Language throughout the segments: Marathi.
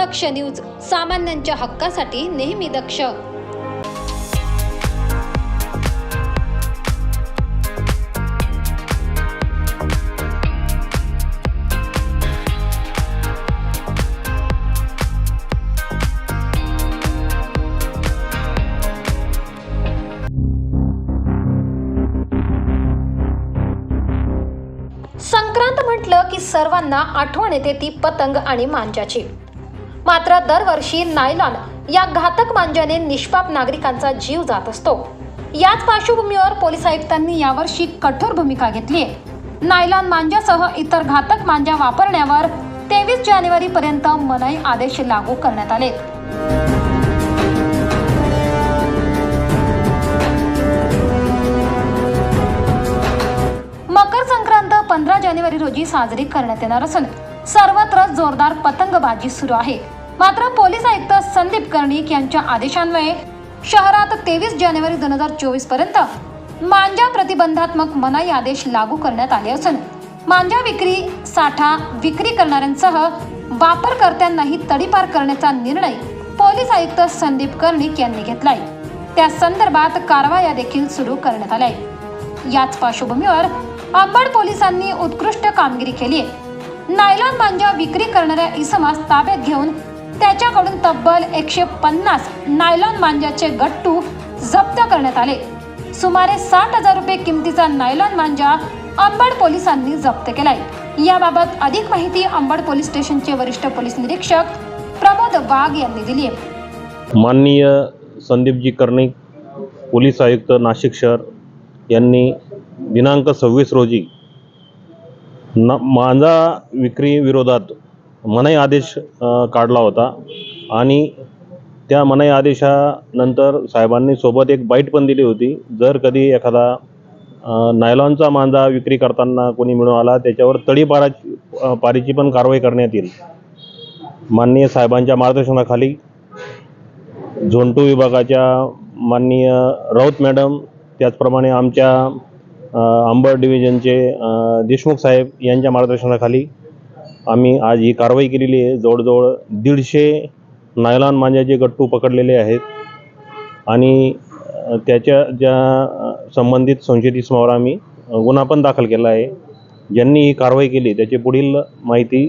दक्ष न्यूज सामान्यांच्या हक्कासाठी नेहमी दक्ष. संक्रांत म्हटलं की सर्वांना आठवण येते ती पतंग आणि मांजाची मात्र दरवर्षी नायलॉन या घातक मांजाने निष्पाप नागरिकांचा जीव जात असतो. याच पार्श्वभूमीवर पोलीस आयुक्तांनी यावर्षी कठोर भूमिका घेतली आहे. नायलॉन मांजासह इतर घातक मांजा वापरण्यावर तेवीस जानेवारी पर्यंत मनाई आदेश लागू करण्यात आले मकर संक्रांत पंधरा जानेवारी रोजी साजरी करण्यात येणार असून सर्वत्र जोरदार पतंगबाजी सुरू आहे. मात्र पोलीस आयुक्त संदीप कर्णिक यांच्या आदेशान्वये शहरात तेवीस जानेवारी दोन हजार चोवीसपर्यंत मांजा प्रतिबंधात्मक मनाई आदेश लागू करण्यात आले असून मांजा विक्री साठा विक्री करणाऱ्यांसह वापरकर्त्यांनाही तडीपार करण्याचा निर्णय पोलीस आयुक्त संदीप कर्णिक यांनी घेतलाय. त्या संदर्भात कारवाया देखील सुरू करण्यात आल्या याच पार्श्वभूमीवर अंबड पोलिसांनी उत्कृष्ट कामगिरी केली आहे नायलॉन मांजा विक्री करणाऱ्या इसमास ताब्यात घेऊन त्याच्याकडून तब्बल एकशे पन्नास नायलॉन मांजाचे गट्टू जप्त करण्यात आले. सुमारे साठ हजार रुपये किमतीचा नायलॉन मांजा अंबड पोलिसांनी जप्त केलाय. याबाबत अधिक माहिती अंबड पोलीस स्टेशनचे वरिष्ठ पोलीस निरीक्षक प्रमोद वाघ यांनी दिली आहे माननीय संदीपजी कर्णिक पोलीस आयुक्त नाशिक शहर यांनी दिनांक सव्वीस रोजी न मांजा विक्री विरोधात मनाई आदेश काढला होता. आणि त्या मनाई आदेशानंतर साहेबांनी सोबत एक बाईट पण दिली होती. जर कधी एखादा नायलॉनचा मांजा विक्री करताना कोणी मिळून आला त्याच्यावर तडीपाराची पारीची पण कारवाई करण्यात येईल. माननीय साहेबांच्या मार्गदर्शनाखाली झोंटू विभागाच्या माननीय राऊत मॅडम त्याचप्रमाणे आमच्या अ, अंबड डिव्हिजनचे देशमुख साहेब यांच्या मार्गदर्शनाखाली आम्ही आज ही कारवाई केलेली आहे. जवळजवळ दीडशे नायलॉन मांजाचे गट्टू पकडलेले आहेत. आणि त्याच्या ज्या संबंधित संशयित इसमावर आम्ही गुन्हा पण दाखल केला आहे. ज्यांनी ही कारवाई केली त्याची पुढील माहिती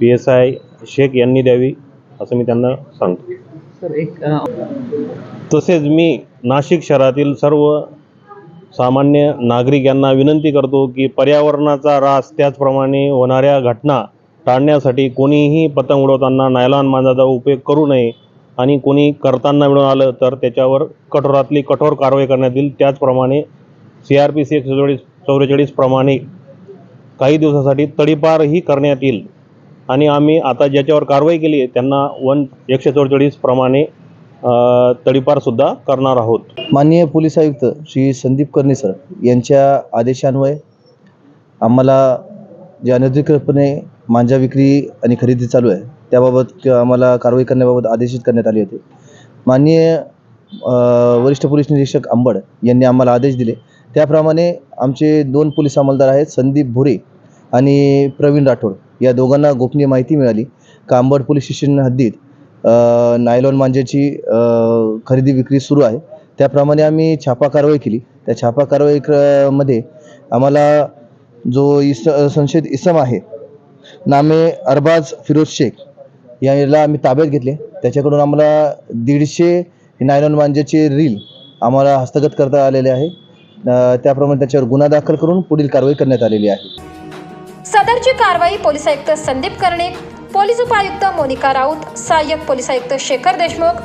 पी एस आय शेख यांनी द्यावी असं मी त्यांना सांगतो. सर एक अ, तसेच मी नाशिक शहरातील सर्व सामान्य नागरिक यांना विनंती करतो की पर्यावरणाचा ऱ्हास त्याचप्रमाणे होणाऱ्या घटना टाळण्यासाठी कोणीही पतंग उडवताना नायलॉन मांजाचा उपयोग करू नये आणि कोणी करताना मिळून आलं तर त्याच्यावर कठोरातली कठोर कारवाई करण्यात येईल. त्याचप्रमाणे सी आर पी सी एकशे चौवेचाळीस चौवेचाळीसप्रमाणे काही दिवसासाठी तडीपारही करण्यात येईल. आणि आम्ही आता ज्याच्यावर कारवाई केली आहे त्यांना वन एकशे चौवेचाळीसप्रमाणे तडीपारसुद्धा करणार आहोत. माननीय पोलीस आयुक्त श्री संदीप कर्णे सर यांच्या आदेशान्वये आम्हाला जे अनधिकृतपणे मांजा विक्री आणि खरेदी चालू आहे त्याबाबत आम्हाला कारवाई करण्याबाबत आदेशित करण्यात आले होते. माननीय वरिष्ठ पोलीस निरीक्षक आंबड यांनी आम्हाला आदेश दिले. त्याप्रमाणे आमचे दोन पोलीस अंमलदार आहेत संदीप भुरे आणि प्रवीण राठोड. या दोघांना गोपनीय माहिती मिळाली. कांबड पोलीस स्टेशन हद्दीत नायलॉन मांजेची खरेदी विक्री सुरू आहे. त्याप्रमाणे आम्ही छापा कारवाई केली. त्या छापा कारवाई क- मध्ये आम्हाला जो इस संशयित इसम आहे नामे अरबाज फिरोज शेख याला आम्ही ताब्यात घेतले. त्याच्याकडून आम्हाला दीडशे नायलॉन मांजेचे रील आम्हाला हस्तगत करता आलेले आहे. त्याप्रमाणे त्याच्यावर गुन्हा दाखल करून पुढील कारवाई करण्यात आलेली आहे. सदरची कारवाई पोलीस आयुक्त संदीप कर्णिक पोलीस उपायुक्त मोनिका राऊत सहाय्यक पोलीस आयुक्त शेखर देशमुख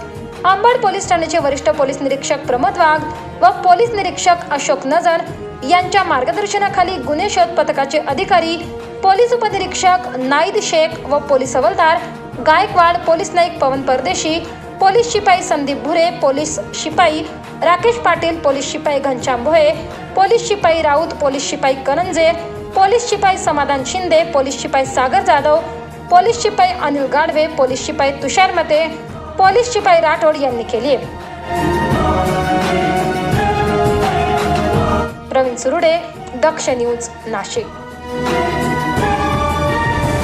अंबड पोलीस ठाण्याचे वरिष्ठ पोलीस निरीक्षक प्रमोद वाघ व पोलीस निरीक्षक अशोक नजर यांच्या मार्गदर्शनाखाली गुन्हे शोध पथकाचे अधिकारी पोलीस उपनिरीक्षक नाईद शेख व पोलीस हवलदार गायकवाड पोलीस नाईक पवन परदेशी पोलीस शिपाई संदीप भुरे पोलीस शिपाई राकेश पाटील पोलीस शिपाई घनश्याम भोये पोलीस शिपाई राऊत पोलीस शिपाई करंजे पोलीस शिपाई समाधान शिंदे पोलीस शिपाई सागर जाधव पोलीस शिपाई अनिल गाडवे पोलीस शिपाई तुषार मते पोलीस शिपाई राठोड यांनी केली प्रवीण सुरुडे दक्ष न्यूज नाशिक.